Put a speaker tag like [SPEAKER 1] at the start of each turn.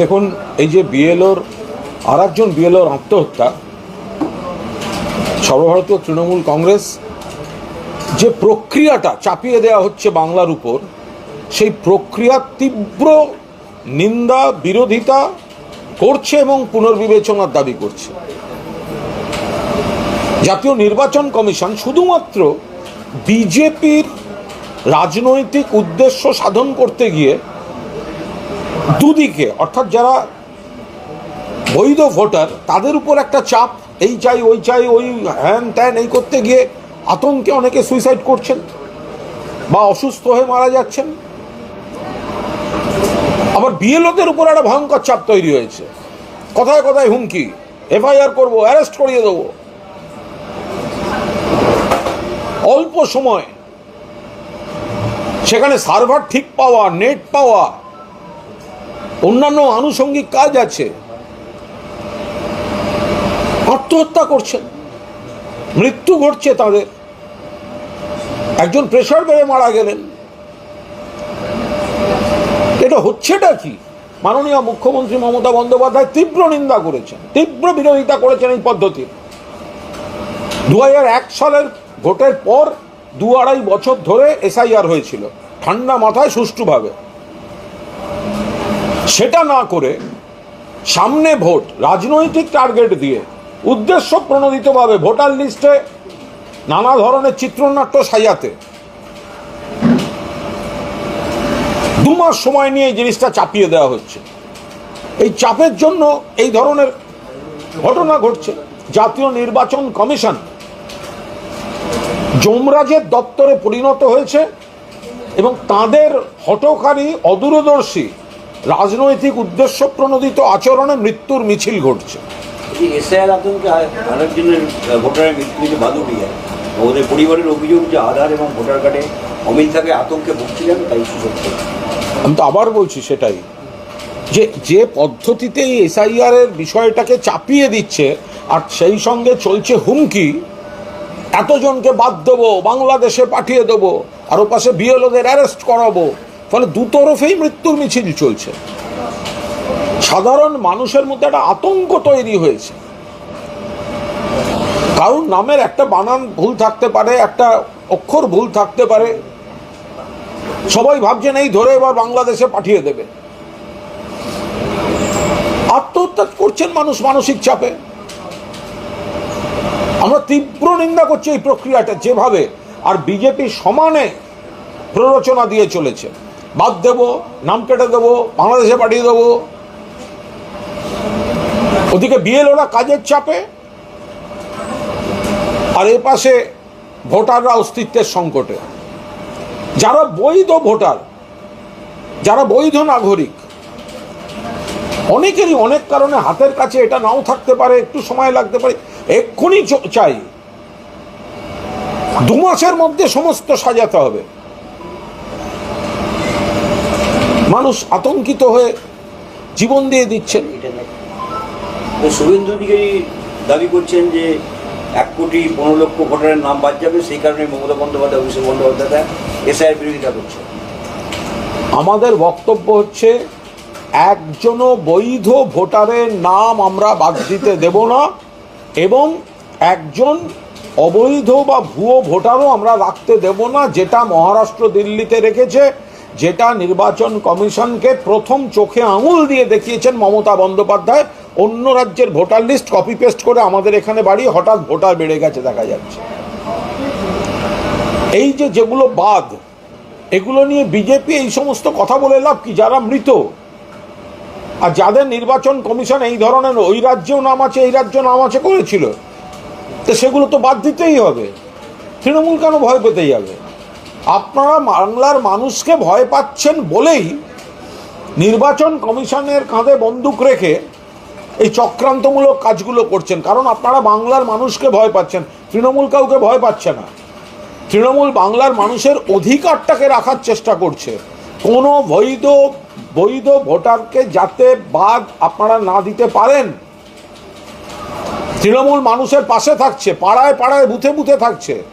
[SPEAKER 1] দেখুন, এই যে বিএলওর আর একজন বিএলওর আত্মহত্যা, সর্বভারতীয় তৃণমূল কংগ্রেস, যে প্রক্রিয়াটা চাপিয়ে দেওয়া হচ্ছে বাংলার উপর, সেই প্রক্রিয়ার তীব্র নিন্দা, বিরোধিতা করছে এবং পুনর্বিবেচনার দাবি করছে। জাতীয় নির্বাচন কমিশন শুধুমাত্র বিজেপির রাজনৈতিক উদ্দেশ্য সাধন করতে গিয়ে দুদিকে, অর্থাৎ যারা বৈধ ভোটার, তাদের উপর একটা চাপ, এই চাই, ওই চাই, ওই হ্যান ত্যান, এই করতে গিয়ে আতঙ্কে অনেকে সুইসাইড করছেন বা অসুস্থ হয়ে মারা যাচ্ছেন। আবার বিএলওদের উপর একটা ভয়ঙ্কর চাপ তৈরি হয়েছে। কথায় কথায় হুমকি এফআইআর করব অ্যারেস্ট করিয়ে দেবো। অল্প সময়, সেখানে সার্ভার ঠিক পাওয়া নেট পাওয়া অন্যান্য আনুষঙ্গিক কাজ আছে। আত্মহত্যা করছেন। মৃত্যু ঘটছে তাদের। একজন প্রেশার বেড়ে মারা গেলেন। এটা হচ্ছেটা কি? মাননীয় মুখ্যমন্ত্রী মমতা বন্দ্যোপাধ্যায় তীব্র নিন্দা করেছেন, তীব্র বিরোধিতা করেছেন এই পদ্ধতির। দু এক সালের ভোটের পর দু আড়াই বছর ধরে এসআইআর হয়েছিল, ঠান্ডা মাথায় সুষ্ঠুভাবে। সেটা না করে সামনে ভোট, রাজনৈতিক টার্গেট দিয়ে উদ্দেশ্য প্রণোদিতভাবে ভোটার লিস্টে নানা ধরনের চিত্রনাট্য সাজাতে। দু মাস সময় নিয়ে এই জিনিসটা চাপিয়ে দেওয়া হচ্ছে। এই চাপের জন্য এই ধরনের ঘটনা ঘটছে। জাতীয় নির্বাচন কমিশন যমরাজের দপ্তরে পরিণত হয়েছে এবং তাদের হটকারী অদূরদর্শী রাজনৈতিক উদ্দেশ্য প্রণোদিত আচরণে মৃত্যুর মিছিল ঘটছে
[SPEAKER 2] এই এসআইআর আতঙ্কে আর- আরেকজনের ভোটারের মৃত্যু হয়েছে বাদুড়িয়া ওদের পরিবারের অভিযোগ যে আধার এবং ভোটার কার্ডে অমিল থাকে আতঙ্কে ভুগছিলেন তাই সুযোগ।
[SPEAKER 1] আমি তো আবার বলছি সেটাই যে যে পদ্ধতিতে এই এসআইআর এর বিষয়টাকে চাপিয়ে দিচ্ছে আর সেই সঙ্গে চলছে হুমকি এতজনকে বাদ দেবো বাংলাদেশে পাঠিয়ে দেবো আর ও পাশে বিএলওদের অ্যারেস্ট করাবো ফলে দুতরফেই মৃত্যুর মিছিল চলছে। সাধারণ মানুষের মধ্যে একটা আতঙ্ক তৈরি হয়েছে। কারণ নামের একটা বানান ভুল থাকতে পারে, একটা অক্ষর ভুল থাকতে পারে। সবাই ভাবছেন, এই ধরে এবার বাংলাদেশে পাঠিয়ে দেবে। আত্মহত্যা করছেন মানুষ মানসিক চাপে। আমরা তীব্র নিন্দা করছি এই প্রক্রিয়াটা যেভাবে, আর বিজেপি সমানে প্ররোচনা দিয়ে চলেছে। বাদ দেব, নাম কেটে দেবো, বাংলাদেশে পাঠিয়ে দেবো। ওদিকে বিএলওরা কাজের চাপে, আর এ পাশে ভোটাররা অস্তিত্বের সংকটে। যারা বৈধ ভোটার, যারা বৈধ নাগরিক, অনেকেরই অনেক কারণে হাতের কাছে এটা নাও থাকতে পারে, একটু সময় লাগতে পারে, এক্ষুনি চাই। দু মাসের মধ্যে সমস্ত সাজাতে হবে। মানুষ আতঙ্কিত হয়ে জীবন দিয়ে দিচ্ছেন।
[SPEAKER 2] শুভেন্দু অধিকারী দাবি করছেন যে এক কোটি পনেরো লক্ষ ভোটারের নাম বাদ যাবে সেই কারণে মমতা বন্দ্যোপাধ্যায় অভিষেক বন্দ্যোপাধ্যায় এসআইয়ের বিরোধিতা করছে
[SPEAKER 1] আমাদের বক্তব্য হচ্ছে একজনও বৈধ ভোটারের নাম আমরা বাদ দিতে দেব না এবং একজন অবৈধ বা ভুয়ো ভোটারও আমরা রাখতে দেব না যেটা মহারাষ্ট্র দিল্লিতে রেখেছে। যেটা নির্বাচন কমিশনকে প্রথম চোখে আঙুল দিয়ে দেখিয়েছেন মমতা বন্দ্যোপাধ্যায়। অন্য রাজ্যের ভোটার লিস্ট কপি পেস্ট করে আমাদের এখানে বাড়ি হঠাৎ ভোটার বেড়ে গেছে, দেখা যাচ্ছে। এই যে যেগুলো বাদ, এগুলো নিয়ে বিজেপি এই সমস্ত কথা বলে লাভ কি? যারা মৃত। আর যাদের নির্বাচন কমিশন এই ধরনের ওই রাজ্যেও নাম আছে, এই রাজ্য নাম আছে করেছিল, তো সেগুলো তো বাদ দিতেই হবে। তৃণমূল কেন ভয় পেতে যাবে আপনারা বাংলার মানুষকে ভয় পাচ্ছেন বলেই নির্বাচন কমিশনের কাঁধে বন্দুক রেখে এই চক্রান্তমূলক কাজগুলো করছেন। কারণ আপনারা বাংলার মানুষকে ভয় পাচ্ছেন। তৃণমূল কাউকে ভয় পাচ্ছে না। তৃণমূল বাংলার মানুষের অধিকারটাকে রাখার চেষ্টা করছে। কোনো বৈধ বৈধ ভোটারকে যাতে বাদ আপনারা না দিতে পারেন। তৃণমূল মানুষের পাশে থাকছে, পাড়ায় পাড়ায় বুথে বুথে থাকছে।